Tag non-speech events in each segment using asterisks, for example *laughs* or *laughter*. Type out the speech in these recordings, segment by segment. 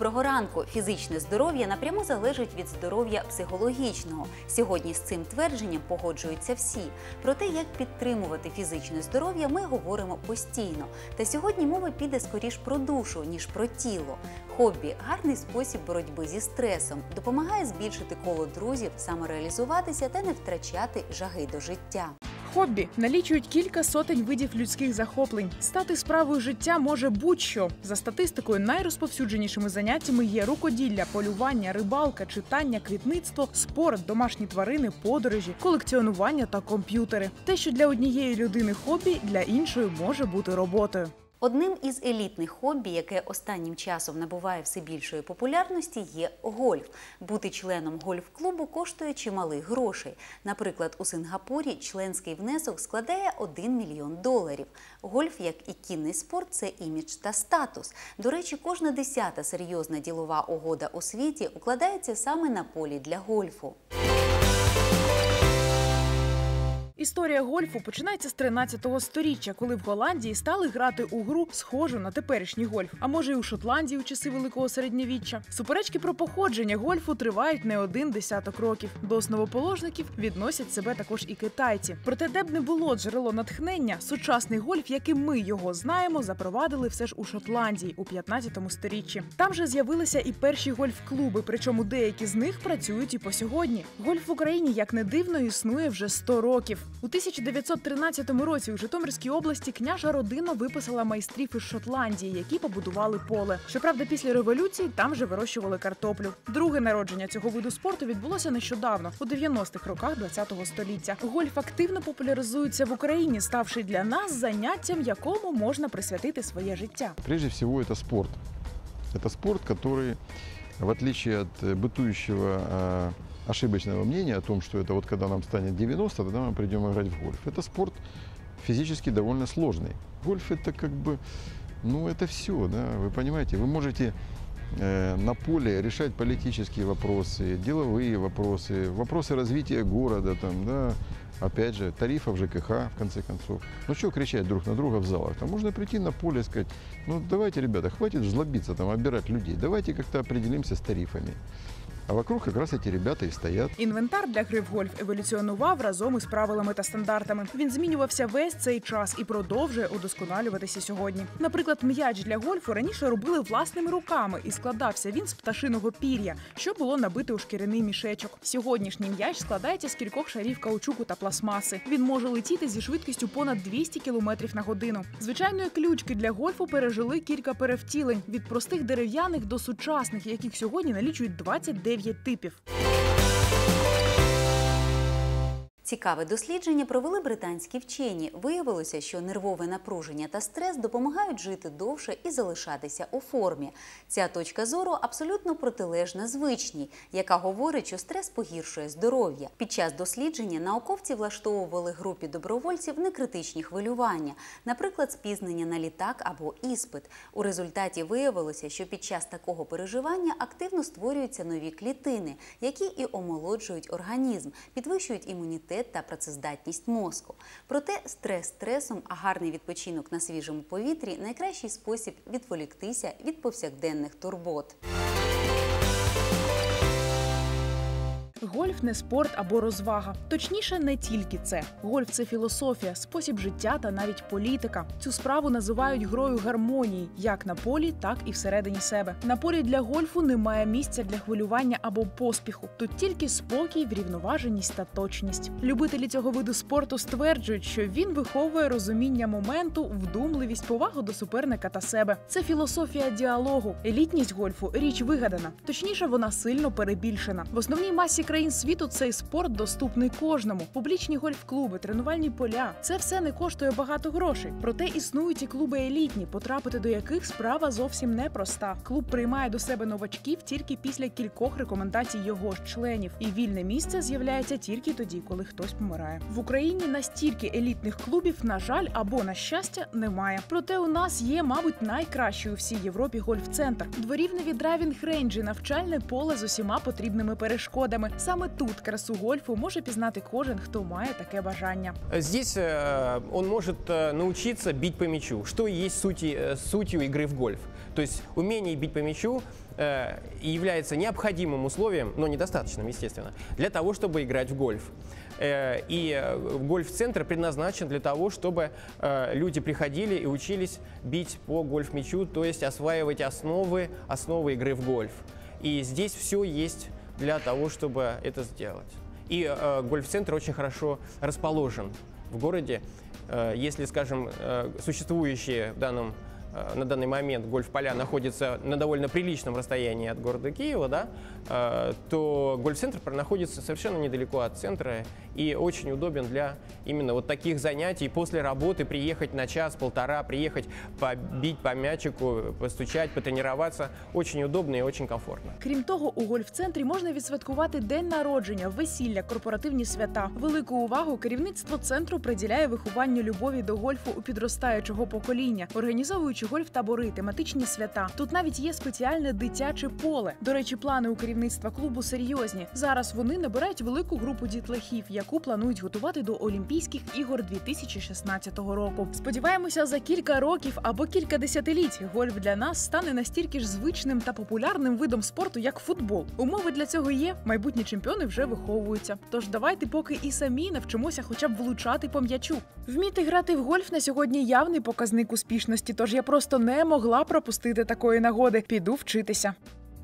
Доброго ранку. Фізичне здоров'я напряму залежить від здоров'я психологічного. Сьогодні з цим твердженням погоджуються всі. Про те, як підтримувати фізичне здоров'я, ми говоримо постійно. Та сьогодні мова піде скоріш про душу, ніж про тіло. Хобі гарний спосіб боротьби зі стресом, допомагає збільшити коло друзів, самореалізуватися та не втрачати жаги до життя. Хобі налічують кілька сотень видів людських захоплень. Стати справою життя може будь-що. За статистикою, найрозповсюдженішими заняттями є рукоділля, полювання, рибалка, читання, квітництво, спорт, домашні тварини, подорожі, колекціонування та комп'ютери. Те, що для однієї людини хобі, для іншої може бути роботою. Одним із елітних хобі, яке останнім часом набуває все більшої популярності, є гольф. Бути членом гольф-клубу коштує чималих грошей. Наприклад, у Сингапурі членський внесок складає 1 мільйон доларів. Гольф, як і кінний спорт, це імідж та статус. До речі, кожна десята серйозна ділова угода у світі укладається саме на полі для гольфу. Історія гольфу починається з 13-го сторіччя, коли в Голландії стали грати у гру, схожу на теперішній гольф, а може й у Шотландії у часи великого середньовіччя. Суперечки про походження гольфу тривають не один десяток років. До основоположників відносять себе також і китайці. Проте, де б не було джерело натхнення, сучасний гольф, яким ми його знаємо, запровадили все ж у Шотландії у 15 сторіччі. Там же з'явилися і перші гольф-клуби, причому деякі з них працюють і по сьогодні. Гольф в Україні, як не дивно, існує вже 100 років. У 1913 році у Житомирській області княжа родина виписала майстрів із Шотландії, які побудували поле. Щоправда, після революції там же вирощували картоплю. Друге народження цього виду спорту відбулося нещодавно, у 90-х роках ХХ століття. Гольф активно популяризується в Україні, ставши для нас заняттям, якому можна присвятити своє життя. Прежде всего это спорт. Это спорт, который, в отличие от э, бытующего э, ошибочного мнения о том, что это вот когда нам станет 90, тогда мы придем играть в гольф. Это спорт физически довольно сложный. Гольф это как бы, ну это все, да, вы понимаете, вы можете э, на поле решать политические вопросы, деловые вопросы, вопросы развития города, там, да, опять же, тарифов ЖКХ, в конце концов. Ну что кричать друг на друга в залах? Там можно прийти на поле и сказать, ну давайте, ребята, хватит жлобиться, там, обирать людей, давайте как-то определимся с тарифами. А вокруг как раз эти ребята и стоят. Інвентар для гри в гольф еволюціонував разом із правилами та стандартами. Він змінювався весь цей час і продовжує удосконалюватися сьогодні. Наприклад, м'яч для гольфу раніше робили власними руками, і складався він з пташиного пір'я, що було набите у шкіряний мішечок. Сьогоднішній м'яч складається з кількох шарів каучуку та пластмаси. Він може летіти зі швидкістю понад 200 км на годину. Звичайної ключки для гольфу пережили кілька перевтілень від простих дерев'яних до сучасних, яких сьогодні налічують 29 типів. Цікаве дослідження провели британські вчені. Виявилося, що нервове напруження та стрес допомагають жити довше і залишатися у формі. Ця точка зору абсолютно протилежна звичній, яка говорить, що стрес погіршує здоров'я. Під час дослідження науковці влаштовували групі добровольців некритичні хвилювання, наприклад, спізнення на літак або іспит. У результаті виявилося, що під час такого переживання активно створюються нові клітини, які і омолоджують організм, підвищують імунітет та працездатність мозку. Проте стрес стресом, а гарний відпочинок на свіжому повітрі найкращий спосіб відволіктися від повсякденних турбот. Гольф не спорт або розвага. Точніше, не тільки це. Гольф це філософія, спосіб життя та навіть політика. Цю справу називають грою гармонії, як на полі, так і всередині себе. На полі для гольфу немає місця для хвилювання або поспіху. Тут тільки спокій, врівноваженість та точність. Любителі цього виду спорту стверджують, що він виховує розуміння моменту, вдумливість, повагу до суперника та себе. Це філософія діалогу. Елітність гольфу річ вигадана. Точніше, вона сильно перебільшена. В основній масі країн світу цей спорт доступний кожному. Публічні гольф-клуби, тренувальні поля це все не коштує багато грошей. Проте існують і клуби елітні, потрапити до яких справа зовсім непроста. Клуб приймає до себе новачків тільки після кількох рекомендацій його ж членів, і вільне місце з'являється тільки тоді, коли хтось помирає. В Україні настільки елітних клубів, на жаль, або на щастя, немає. Проте у нас є, мабуть, найкращий у всій Європі гольф-центр. Дворівневі драйвінг рейнджі, навчальне поле з усіма потрібними перешкодами, Саме тут красу гольфу може пізнати кожен, хто має таке бажання. Здесь он может научиться бить по мячу, что и есть сути, сутью игры в гольф. То есть умение бить по мячу э, является необходимым условием, но недостаточным, естественно, для того, чтобы играть в гольф. Э, И э, гольф-центр предназначен для того, чтобы люди приходили и учились бить по гольф-мячу, то есть осваивать основы, основы игры в гольф. И здесь все есть для того, чтобы это сделать. И э, гольф-центр очень хорошо расположен в городе. Э, если, скажем, э, существующие в данном, э, на данный момент гольф-поля находятся на довольно приличном расстоянии от города Киева, да, э, то гольф-центр находится совершенно недалеко от центра и очень удобен для именно вот таких занятий. После работы приехать на час-полтора, приехать побить по мячику, постучать, потренироваться. Очень удобно и очень комфортно. Крім того, у гольф-центрі можна відсвяткувати день народження, весілля, корпоративні свята. Велику увагу керівництво центру приділяє вихованню любові до гольфу у підростаючого покоління, організовуючи гольф-табори, тематичні свята. Тут навіть є спеціальне дитяче поле. До речі, плани у керівництва клубу серйозні. Зараз вони набирають велику групу дітлахів, яку планують готувати до Олімпійських ігор 2016 року. Сподіваємося, за кілька років або кілька десятиліть гольф для нас стане настільки ж звичним та популярним видом спорту, як футбол. Умови для цього є. Майбутні чемпіони вже виховуються. Тож давайте поки і самі навчимося хоча б влучати по м'ячу. Вміти грати в гольф на сьогодні явний показник успішності. Тож я просто не могла пропустити такої нагоди. Піду вчитися.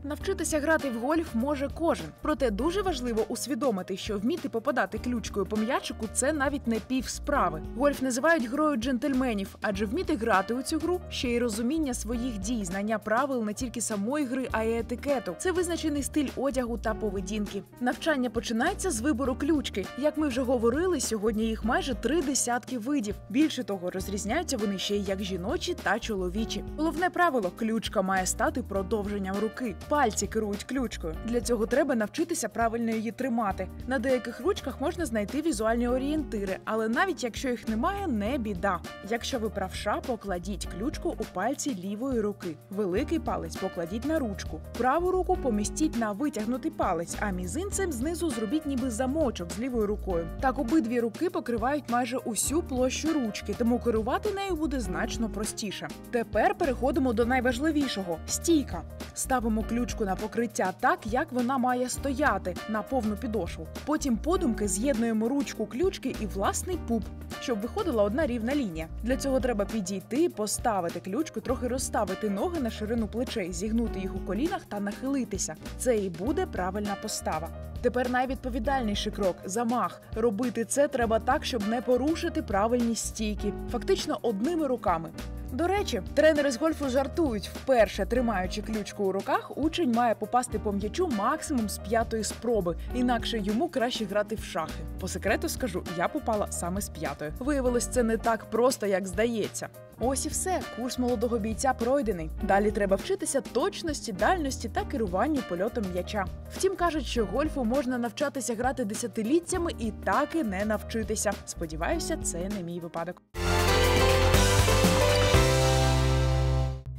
Навчитися грати в гольф може кожен, проте дуже важливо усвідомити, що вміти попадати ключкою по м'ячику це навіть не пів справи. Гольф називають грою джентльменів, адже вміти грати у цю гру ще й розуміння своїх дій, знання правил не тільки самої гри, а й етикету. Це визначений стиль одягу та поведінки. Навчання починається з вибору ключки. Як ми вже говорили, сьогодні їх майже три десятки видів. Більше того, розрізняються вони ще й як жіночі та чоловічі. Головне правило ключка має стати продовженням руки. Пальці керують ключкою. Для цього треба навчитися правильно її тримати. На деяких ручках можна знайти візуальні орієнтири, але навіть якщо їх немає, не біда. Якщо ви правша, покладіть ключку у пальці лівої руки. Великий палець покладіть на ручку. Праву руку помістіть на витягнутий палець, а мізинцем знизу зробіть ніби замочок з лівою рукою. Так обидві руки покривають майже усю площу ручки, тому керувати нею буде значно простіше. Тепер переходимо до найважливішого стійка. Ставимо ключку на покриття так, як вона має стояти на повну підошву. Потім подумки з'єднуємо ручку ключки і власний пуп, щоб виходила одна рівна лінія. Для цього треба підійти, поставити ключку, трохи розставити ноги на ширину плечей, зігнути їх у колінах та нахилитися. Це і буде правильна постава. Тепер найвідповідальніший крок замах. Робити це треба так, щоб не порушити правильність стійки, фактично одними руками. До речі, тренери з гольфу жартують. Вперше тримаючи ключку у руках, учень має попасти по м'ячу максимум з п'ятої спроби, інакше йому краще грати в шахи. По секрету скажу, я попала саме з п'ятої. Виявилось, це не так просто, як здається. Ось і все. Курс молодого бійця пройдений. Далі треба вчитися точності, дальності та керуванню польотом м'яча. Втім, кажуть, що гольфу можна навчатися грати десятиліттями і так і не навчитися. Сподіваюся, це не мій випадок.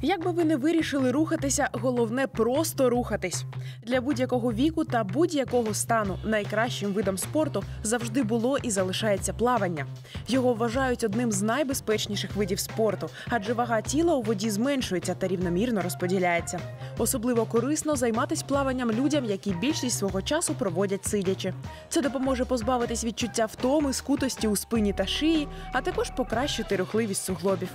Як би ви не вирішили рухатися, головне просто рухатись. Для будь-якого віку та будь-якого стану найкращим видом спорту завжди було і залишається плавання. Його вважають одним з найбезпечніших видів спорту, адже вага тіла у воді зменшується та рівномірно розподіляється. Особливо корисно займатися плаванням людям, які більшість свого часу проводять сидячи. Це допоможе позбавитись відчуття втоми, скутості у спині та шиї, а також покращити рухливість суглобів.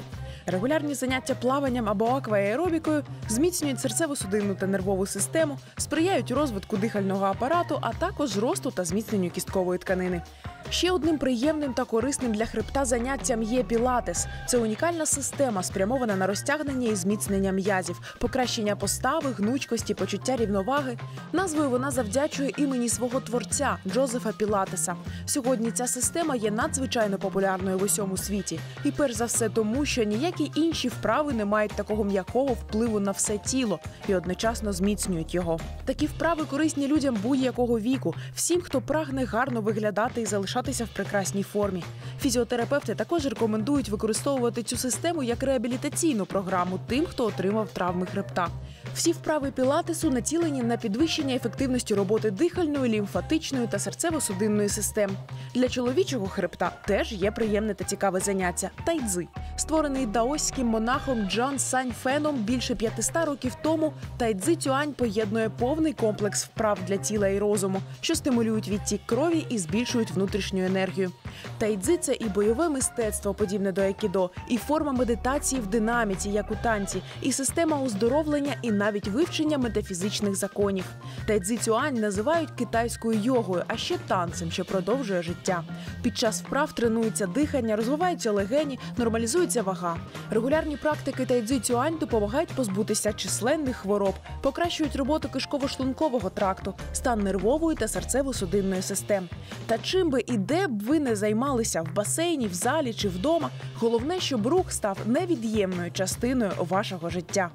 Регулярні заняття плаванням або акваеробікою зміцнюють серцево-судинну та нервову систему, сприяють розвитку дихального апарату, а також росту та зміцненню кісткової тканини. Ще одним приємним та корисним для хребта заняттям є пілатес. Це унікальна система, спрямована на розтягнення і зміцнення м'язів, покращення постави, гнучкості, почуття рівноваги. Назвою вона завдячує імені свого творця Джозефа Пілатеса. Сьогодні ця система є надзвичайно популярною в усьому світі, і перш за все тому, що ніякі ніякі інші вправи не мають такого м'якого впливу на все тіло і одночасно зміцнюють його. Такі вправи корисні людям будь-якого віку, всім, хто прагне гарно виглядати і залишатися в прекрасній формі. Фізіотерапевти також рекомендують використовувати цю систему як реабілітаційну програму тим, хто отримав травми хребта. Всі вправи пілатесу націлені на підвищення ефективності роботи дихальної, лімфатичної та серцево-судинної систем. Для чоловічого хребта теж є приємне та цікаве заняття тайцзи. Створений даоським монахом Джан Сань Феном більше 500 років тому, тайцзи Цюань поєднує повний комплекс вправ для тіла і розуму, що стимулюють відтік крові і збільшують внутрішню енергію. Тайцзи – це і бойове мистецтво, подібне до айкідо, і форма медитації в динаміці, як у танці, і система оздоровлення, і навіть вивчення метафізичних законів. Тайцзи Цюань називають китайською йогою, а ще танцем, що продовжує життя. Під час вправ тренується дихання, розвиваються легені, нормалізується вага. Регулярні практики та Цюань допомагають позбутися численних хвороб, покращують роботу кишково-шлункового тракту, стан нервової та серцево-судинної систем. Та чим би і де б ви не займалися в басейні, в залі чи вдома, головне, щоб рух став невід'ємною частиною вашого життя.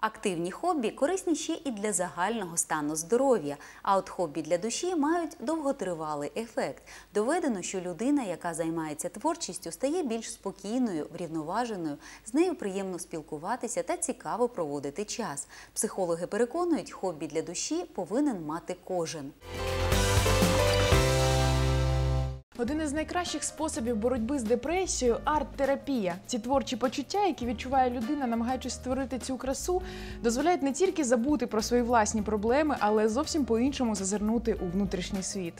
Активні хобі корисні ще і для загального стану здоров'я. А от хобі для душі мають довготривалий ефект. Доведено, що людина, яка займається творчістю, стає більш спокійною, врівноваженою, з нею приємно спілкуватися та цікаво проводити час. Психологи переконують, хобі для душі повинен мати кожен. Один із найкращих способів боротьби з депресією арт-терапія. Ці творчі почуття, які відчуває людина, намагаючись створити цю красу, дозволяють не тільки забути про свої власні проблеми, але зовсім по-іншому зазирнути у внутрішній світ.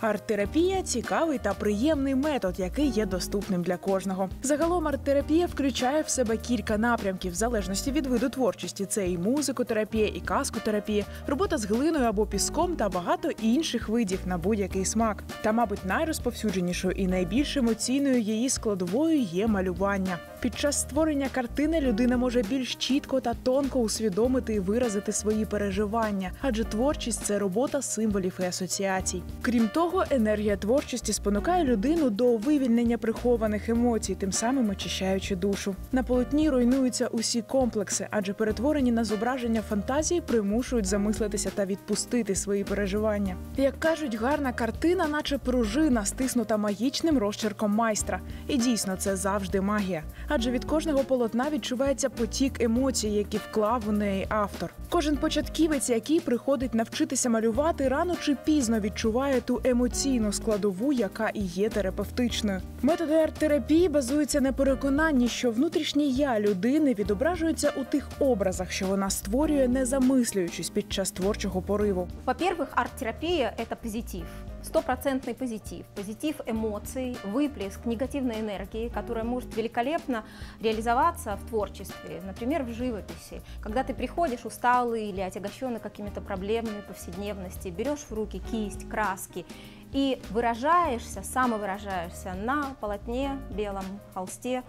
Арт-терапія цікавий та приємний метод, який є доступним для кожного. Загалом арт-терапія включає в себе кілька напрямків в залежності від виду творчості. Це і музикотерапія, і каскотерапія, робота з глиною або піском та багато інших видів на будь-який смак. Та, мабуть, найрозповсюдженішою і найбільш емоційною її складовою є малювання. Під час створення картини людина може більш чітко та тонко усвідомити і виразити свої переживання, адже творчість це робота символів і асоціацій. Крім того, енергія творчості спонукає людину до вивільнення прихованих емоцій, тим самим очищаючи душу. На полотні руйнуються усі комплекси, адже перетворені на зображення фантазії примушують замислитися та відпустити свої переживання. Як кажуть, гарна картина, наче пружина, стиснута магічним розчерком майстра. І дійсно, це завжди магія. Адже від кожного полотна відчувається потік емоцій, які вклав у неї автор. Кожен початківець, який приходить навчитися малювати, рано чи пізно відчуває ту емоційну складову, яка і є терапевтичною. Методи арт-терапії базуються на переконанні, що внутрішнє я людини відображується у тих образах, що вона створює, не замислюючись під час творчого пориву. Во-первых, арт-терапия – это позитив. Стопроцентный позитив. Позитив эмоций, выплеск негативной энергии, которая может великолепно реализоваться в творчестве, например, в живописи. Когда ты приходишь усталый или отягощенный какими-то проблемами повседневности, берешь в руки кисть, краски и выражаешься, самовыражаешься на полотне, белом холсте,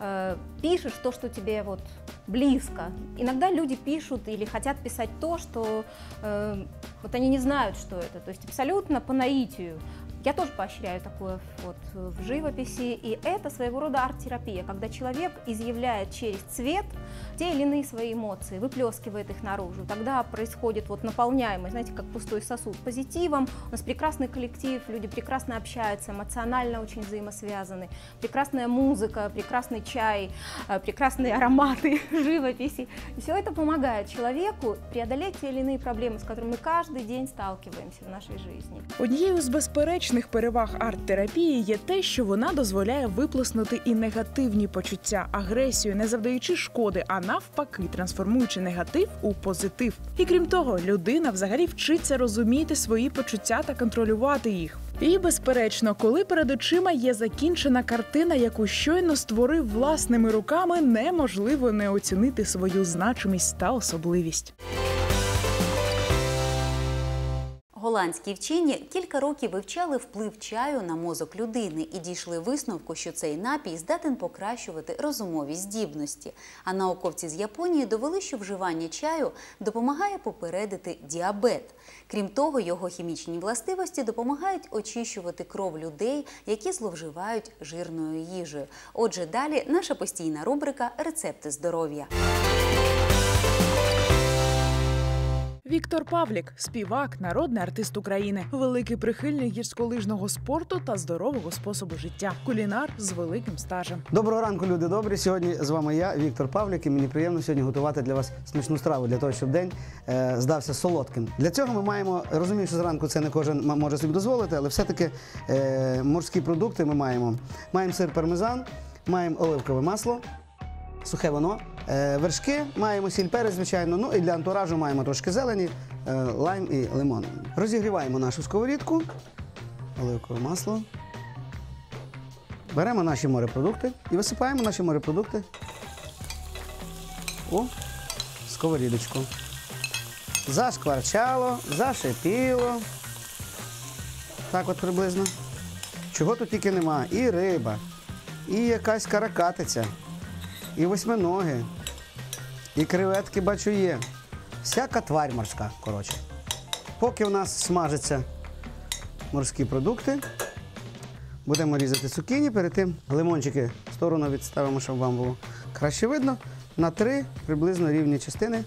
э, пишешь то, что тебе вот близко. Иногда люди пишут или хотят писать то, что э, вот они не знают, что это, то есть абсолютно по наитию. Я тоже поощряю такое вот в живописи, и это своего рода арт-терапия, когда человек изъявляет через цвет те или иные свои эмоции, выплескивает их наружу. Тогда происходит вот наполняемый, знаете, как пустой сосуд, позитивом. У нас прекрасный коллектив, люди прекрасно общаются, эмоционально очень взаимосвязаны. Прекрасная музыка, прекрасный чай, э, прекрасные ароматы *laughs* живописи. Все это помогает человеку преодолеть те или иные проблемы, с которыми мы каждый день сталкиваемся в нашей жизни. Однією з безперечних переваг арт-терапії є те, що вона дозволяє виплеснути і негативні почуття, агресію, не завдаючи шкоди, а навпаки, трансформуючи негатив у позитив. І крім того, людина взагалі вчиться розуміти свої почуття та контролювати їх. І, безперечно, коли перед очима є закінчена картина, яку щойно створив власними руками, неможливо не оцінити свою значимість та особливість. Голландські вчені кілька років вивчали вплив чаю на мозок людини і дійшли висновку, що цей напій здатен покращувати розумові здібності. А науковці з Японії довели, що вживання чаю допомагає попередити діабет. Крім того, його хімічні властивості допомагають очищувати кров людей, які зловживають жирною їжею. Отже, далі наша постійна рубрика Рецепти здоров'я. Віктор Павлік, співак, народний артист України, великий прихильник гірськолижного спорту та здорового способу життя, кулінар з великим стажем. Доброго ранку, люди добрі. Сьогодні з вами я, Віктор Павлік, і мені приємно сьогодні готувати для вас смачну страву для того, щоб день е, здався солодким. Для цього ми маємо розумію, що зранку це не кожен може собі дозволити, але все-таки е, морські продукти ми маємо. Маємо сир пармезан, маємо оливкове масло. Сухе вино, е, вершки, маємо сіль перець, звичайно. Ну і для антуражу маємо трошки зелені, е, лайм і лимон. Розігріваємо нашу сковорідку, оливкове масло. Беремо наші морепродукти і висипаємо наші морепродукти у сковорідочку. Зашкварчало, зашипіло. Так от приблизно. Чого тут тільки нема? І риба, і якась каракатиця, і восьминоги, і креветки бачу є. Всяка тварь морська, коротше. Поки у нас смажаться морські продукти, Будемо різати цукіні, перед тим лимончики в сторону відставимо, щоб вам було краще видно. На три приблизно рівні частини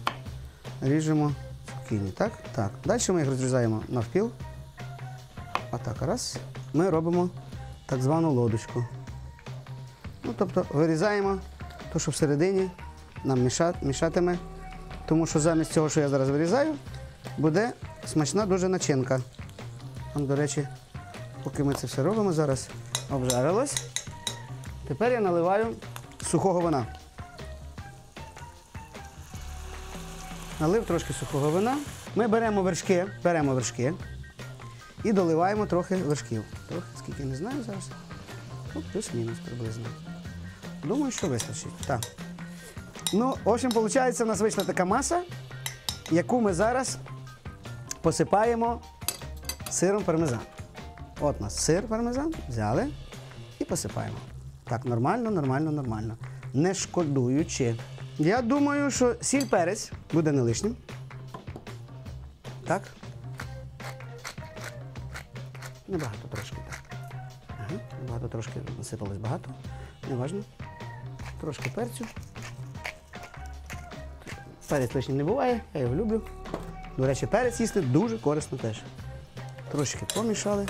ріжемо цукіні. Так? Так. Далі ми їх розрізаємо навпіл. Отак, раз. Ми робимо так звану лодочку. Ну, тобто вирізаємо те, що всередині нам мішатиме. Тому що замість цього, що я зараз вирізаю, буде смачна дуже начинка. Там, до речі, Поки ми це все робимо, зараз обжарилось. Тепер я наливаю сухого вина. Налив трошки сухого вина. Ми беремо вершки, беремо вершки і доливаємо трохи вершків. Трохи, скільки не знаю зараз. Ну, плюс-мінус приблизно. Думаю, що вистачить. Так. Ну, в общем, виходить, у нас вийшла така маса, яку ми зараз посипаємо сиром пармезан. От у нас сир пармезан, взяли і посипаємо. Так, нормально, нормально, нормально. Не шкодуючи. Я думаю, що сіль перець буде не лишнім. Так. Небагато трошки, так. Ага, багато трошки насипалось багато. Неважно. Трошки перцю. Перець лишнім не буває, я його люблю. До речі, перець їсти дуже корисно теж. Трошки помішали.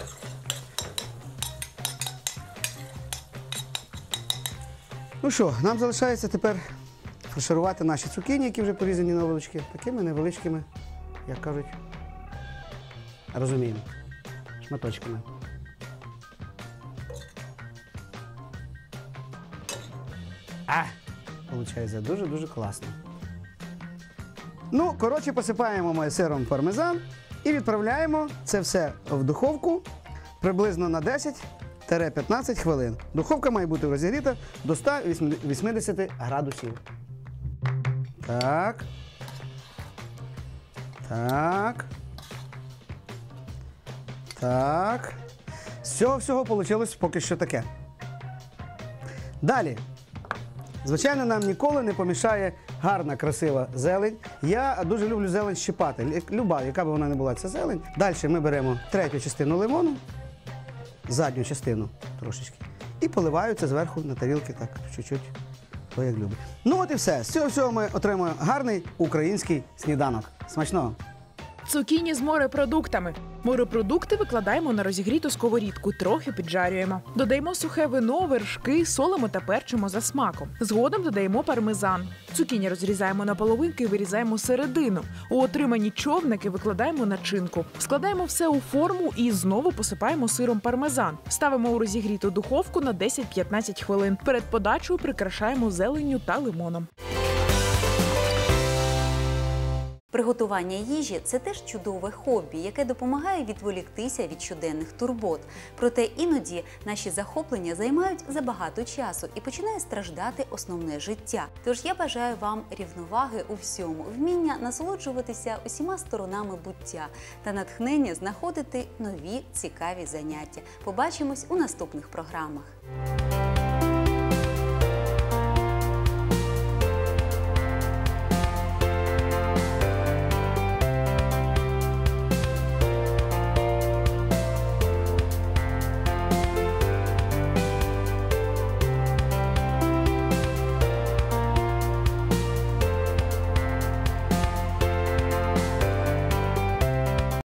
Ну що, нам залишається тепер фарширувати наші цукіні, які вже порізані на вилочки, такими невеличкими, як кажуть, розуміємо, шматочками. Получається дуже-дуже класно. Ну, коротше, посипаємо ми сиром пармезан і відправляємо це все в духовку приблизно на 10-15 хвилин. Духовка має бути розігріта до 180 градусів. Так. Так. Так. З цього всього вийшло поки що таке. Далі. Звичайно, нам ніколи не помішає гарна, красива зелень. Я дуже люблю зелень щипати. Люба, яка б вона не була, ця зелень. Далі ми беремо третю частину лимону, задню частину трошечки, і поливаю це зверху на тарілки так, чуть-чуть, хто як. Ну от і все. З цього всього ми отримуємо гарний український сніданок. Смачного! Цукіні з морепродуктами. Морепродукти викладаємо на розігріту сковорідку, трохи піджарюємо. Додаємо сухе вино, вершки, солимо та перчимо за смаком. Згодом додаємо пармезан. Цукіні розрізаємо на половинки і вирізаємо середину. У отримані човники викладаємо начинку. Складаємо все у форму і знову посипаємо сиром пармезан. Ставимо у розігріту духовку на 10-15 хвилин. Перед подачею прикрашаємо зеленню та лимоном. Приготування їжі це теж чудове хобі, яке допомагає відволіктися від щоденних турбот. Проте іноді наші захоплення займають забагато часу і починає страждати основне життя. Тож я бажаю вам рівноваги у всьому, вміння насолоджуватися усіма сторонами буття та натхнення знаходити нові цікаві заняття. Побачимось у наступних програмах.